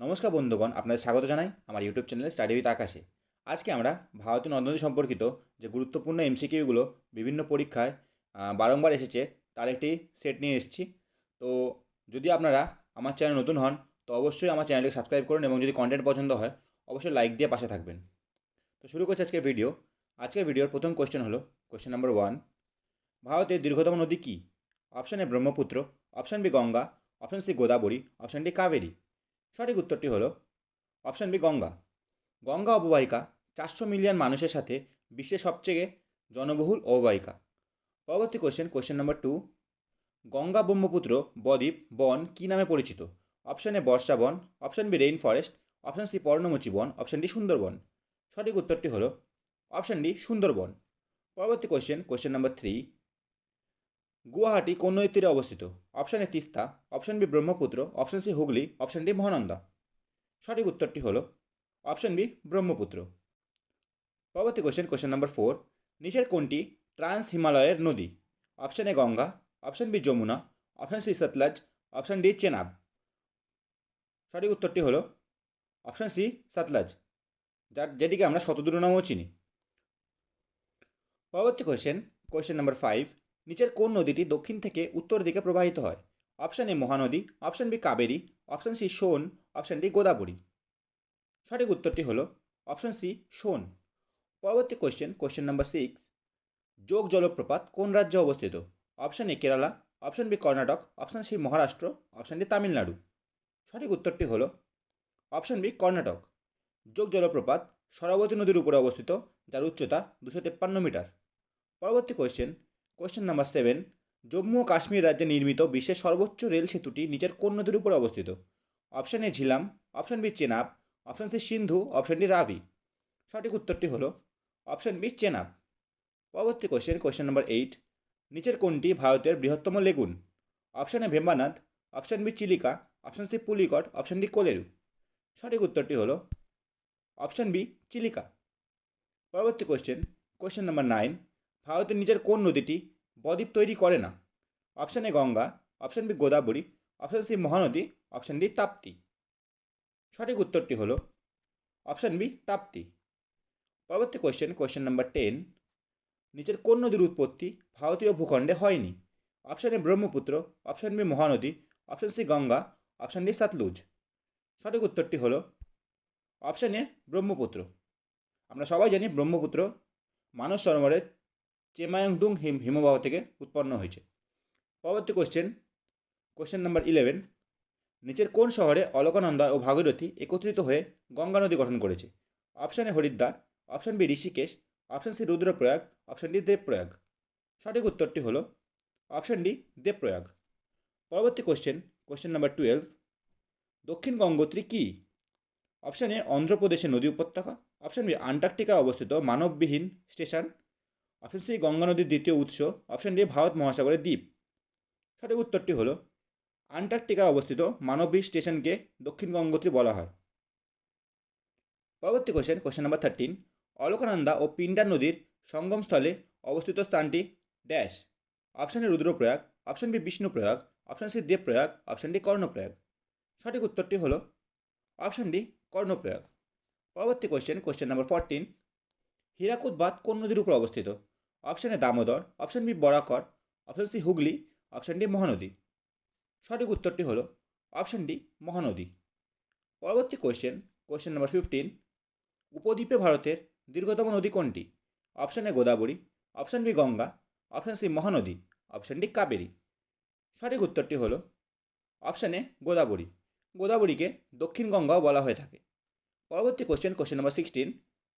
নমস্কার বন্ধুগণ, আপনাদের স্বাগত জানাই আমার ইউটিউব চ্যানেলে স্টাডি উইথ আকাশে আজকে আমরা ভারতীয় নদনদী সম্পর্কিত যে গুরুত্বপূর্ণ এমসিকিউগুলো বিভিন্ন পরীক্ষায় বারংবার এসেছে, তার একটি সেট নিয়ে এসেছি। তো যদি আপনারা আমার চ্যানেল নতুন হন, তো অবশ্যই আমার চ্যানেলকে সাবস্ক্রাইব করুন এবং যদি কন্টেন্ট পছন্দ হয়, অবশ্যই লাইক দিয়ে পাশে থাকবেন। তো শুরু করছি আজকের ভিডিও আজকের ভিডিওর প্রথম কোয়েশ্চেন হলো কোয়েশ্চেন নাম্বার ওয়ান ভারতের দীর্ঘতম নদী কী? Option A Brahmaputra option B Ganga option C Godavari option D Kaveri. সঠিক উত্তরটি হলো অপশান বি গঙ্গা। গঙ্গা অববাহিকা চারশো মিলিয়ন মানুষের সাথে বিশ্বের সবচেয়ে জনবহুল অববাহিকা পরবর্তী question question number two Ganga Brahmaputra বদ্বীপ বন কী নামে পরিচিত? অপশান এ বর্ষা বন option B rain forest option C পর্ণমোচী বন অপশান ডি সুন্দরবন। সঠিক উত্তরটি হলো অপশান ডি সুন্দরবন। পরবর্তী question question number three Guwahati কোন নদীর তীরে অবস্থিত? Option A Teesta, option B Brahmaputra, option C Hooghly, option D Mahananda. সঠিক উত্তরটি হলো অপশান বি ব্রহ্মপুত্র। পরবর্তী কোশ্চেন কোশ্চেন নাম্বার ফোর নিচের কোনটি ট্রান্স হিমালয়ের নদী? Option A Ganga, option B Yamuna, option C Sutlej, option D Chenab. সঠিক উত্তরটি হলো অপশান সি সতলাজ, যার যেটিকে আমরা শতদ্রু নামেও চিনি। পরবর্তী কোশ্চেন কোশ্চেন নাম্বার ফাইভ নিচের কোন নদীটি দক্ষিণ থেকে উত্তর দিকে প্রবাহিত হয়? Option A Mahanadi, option B Kaveri, option C Son, option D Godavari. সঠিক উত্তরটি হলো অপশান সি সোন। পরবর্তী কোশ্চেন কোশ্চেন নাম্বার সিক্স যোগ জলপ্রপাত কোন রাজ্যে অবস্থিত? Option A Kerala, option B Karnataka, option C Maharashtra, option D Tamil Nadu. সঠিক উত্তরটি হলো অপশান বি কর্ণাটক। যোগ জলপ্রপাত সরাবতী নদীর উপরে অবস্থিত, যার উচ্চতা দুশো তেপ্পান্ন মিটার। পরবর্তী question question number seven Jammu ও কাশ্মীর রাজ্যে নির্মিত বিশ্বের সর্বোচ্চ রেল সেতুটি নিচের কোন নদীর উপরে অবস্থিত? Option A Jhelum option B Chenab option C Sindhu option D Ravi. সঠিক উত্তরটি হলো অপশান বি চেনাব। পরবর্তী কোশ্চেন কোশ্চেন নাম্বার এইট নিচের কোনটি ভারতের বৃহত্তম lagoon? Option A Vembanad option B Chilika option C Pulicat option D Kolleru. সঠিক উত্তরটি হলো অপশান বি চিলিকা। পরবর্তী কোয়েশ্চেন কোয়েশ্চেন নাম্বার নাইন ভারতের নিজের কোন নদীটি বদ্বীপ তৈরি করে না? Option A Ganga option B Godavari option C Mahanadi option D Tapti. সঠিক উত্তরটি হলো অপশান বি তাপ্তি। পরবর্তী কোশ্চেন কোশ্চেন নাম্বার টেন নিচের কোন নদীর উৎপত্তি ভারতীয় ভূখণ্ডে হয়নি? Option A Brahmaputra option B Mahanadi option C Ganga option D Sutlej. সঠিক উত্তরটি হলো অপশান এ ব্রহ্মপুত্র। আমরা সবাই জানি ব্রহ্মপুত্র মানস সরোবরের চেমায়ংডুং হিম হিমবাহ থেকে উৎপন্ন হয়েছে। পরবর্তী কোশ্চেন কোশ্চেন নাম্বার ইলেভেন নিচের কোন শহরে অলকানন্দা ও ভাগীরথী একত্রিত হয়ে গঙ্গা নদী গঠন করেছে? Option A Haridwar option B Rishikesh option C Rudraprayag option D Devprayag. সঠিক উত্তরটি হলো অপশান ডি দেবপ্রয়াগ। পরবর্তী কোশ্চেন কোশ্চেন নাম্বার টুয়েলভ দক্ষিণ গঙ্গোত্রী কী? অপশান এ অন্ধ্রপ্রদেশের নদী উপত্যকা অপশান বি আন্টার্কটিকায় অবস্থিত মানববিহীন স্টেশন অপশান সি গঙ্গা নদীর দ্বিতীয় উৎস। অপশান ডি ভারত মহাসাগরের দ্বীপ। সঠিক উত্তরটি হলো আন্টার্কটিকায় অবস্থিত মানবী স্টেশনকে দক্ষিণ গঙ্গোত্রী বলা হয়। পরবর্তী question question number thirteen Alaknanda ও পিন্ডার নদীর সঙ্গমস্থলে অবস্থিত স্থানটি dash option A Rudraprayag. Option B Vishnuprayag. Option C Devprayag. Option D Karnaprayag. সঠিক উত্তরটি হলো অপশান ডি কর্ণপ্রয়াগ। পরবর্তী question question number fourteen Hirakud বাঁধ কোন নদীর উপর অবস্থিত? Option A Damodar, option B Barakar, option C Hooghly, option D Mahanadi. সঠিক উত্তরটি হলো অপশান ডি মহানদী। পরবর্তী কোশ্চেন কোয়েশ্চেন নাম্বার ফিফটিন উপদ্বীপে ভারতের দীর্ঘতম নদী কোনটি? Option A Godavari, option B Ganga, option C Mahanadi, option D Kaveri. সঠিক উত্তরটি হলো অপশান এ গোদাবরী। গোদাবরীকে দক্ষিণ গঙ্গাও বলা হয়ে থাকে। পরবর্তী কোয়েশ্চেন কোশ্চেন নাম্বার সিক্সটিন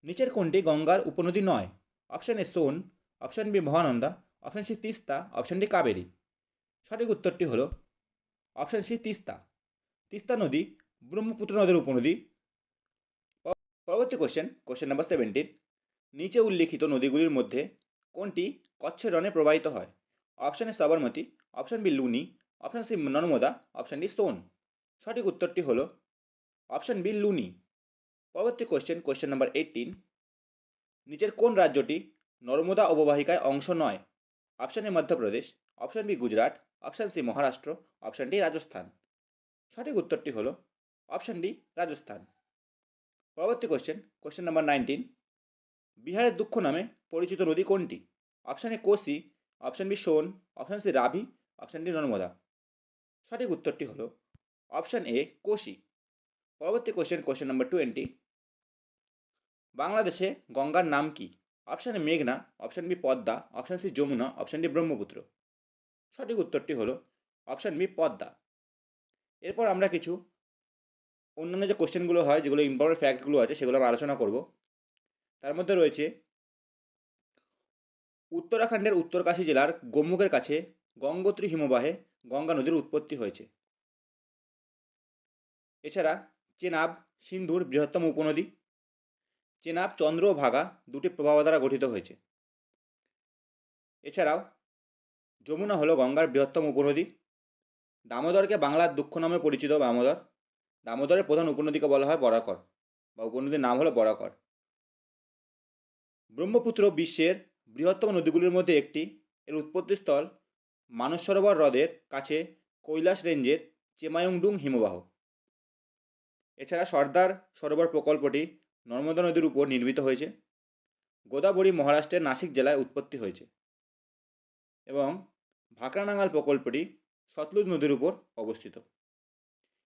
নিচের কোনটি গঙ্গার উপনদী নয়। Option A Son option B Mahananda, option C Teesta, option D Kaveri. সঠিক উত্তরটি হলো অপশান সি তিস্তা। তিস্তা নদী ব্রহ্মপুত্র নদের উপনদী। পরবর্তী কোশ্চেন কোশ্চেন নাম্বার সেভেন্টিন নিচে উল্লিখিত নদীগুলির মধ্যে কোনটি কচ্ছের রণে প্রবাহিত হয়? Option A Sabarmati, option B Luni, option C Narmada, option D Son সঠিক উত্তরটি হলো অপশান বি লুনি। পরবর্তী কোশ্চেন কোশ্চেন নাম্বার এইটিন নিচের কোন রাজ্যটি নর্মদা অববাহিকায় অংশ নয়? Option A Madhya Pradesh. Option B Gujarat. Option C Maharashtra. Option D Rajasthan. সঠিক উত্তরটি হলো অপশান ডি রাজস্থান। পরবর্তী কোশ্চেন কোশ্চেন নাম্বার নাইনটিন বিহারের দুঃখ নামে পরিচিত নদী কোনটি? Option A Kosi option B Son. Option C Ravi. Option D Narmada. সঠিক উত্তরটি হলো অপশান এ কোশি। পরবর্তী কোয়েশ্চেন কোয়েশ্চেন নাম্বার টোয়েন্টি বাংলাদেশে গঙ্গার নাম কি? অপশান এ মেঘনা option B Padma option C Jamuna option D Brahmaputra. সঠিক উত্তরটি হলো অপশান বি পদ্মা। এরপর আমরা কিছু অন্যান্য যে কোশ্চেনগুলো হয়, যেগুলো ইম্পর্টেন্ট ফ্যাক্টগুলো আছে, সেগুলো আমরা আলোচনা করব। তার মধ্যে রয়েছে উত্তরাখণ্ডের উত্তরকাশী জেলার গোমুখের কাছে গঙ্গোত্রী হিমবাহে গঙ্গা নদীর উৎপত্তি হয়েছে। এছাড়া চেনাব সিন্ধুর বৃহত্তম উপনদী চেনাব চন্দ্র ও ভাগা দুটি প্রবাহ দ্বারা গঠিত হয়েছে। এছাড়াও, যমুনা হলো গঙ্গার বৃহত্তম উপনদী। দামোদরকে বাংলার দুঃখ নামে পরিচিত দামোদর। দামোদরের প্রধান উপনদীকে বলা হয় বরাকর বা উপনদীর নাম হলো বরাকর। ব্রহ্মপুত্র বিশ্বের বৃহত্তম নদীগুলির মধ্যে একটি। এর উৎপত্তিস্থল মানস সরোবর হ্রদের কাছে কৈলাস রেঞ্জের চেমায়ংডুং হিমবাহ। এছাড়া সর্দার সরোবর প্রকল্পটি নর্মদা নদীর উপর নির্মিত হয়েছে। গোদাবরী মহারাষ্ট্রের নাসিক জেলায় উৎপত্তি হয়েছে এবং ভাকরানাঙ্গাল প্রকল্পটি সতলুজ নদীর উপর অবস্থিত।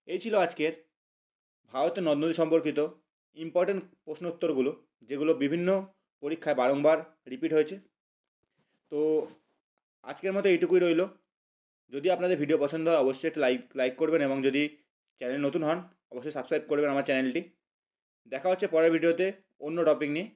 এই ছিল আজকের ভারতের নদ নদী সম্পর্কিত ইম্পর্টেন্ট প্রশ্নোত্তরগুলো, যেগুলো বিভিন্ন পরীক্ষায় বারংবার রিপিট হয়েছে। তো আজকের মতো এইটুকুই রইল। যদি আপনাদের ভিডিও পছন্দ হয়, অবশ্যই একটা লাইক লাইক করবেন এবং যদি চ্যানেল নতুন হন, অবশ্যই সাবস্ক্রাইব করবেন আমার চ্যানেলটি দেখা হচ্ছে পরের ভিডিওতে অন্য টপিক নিয়ে।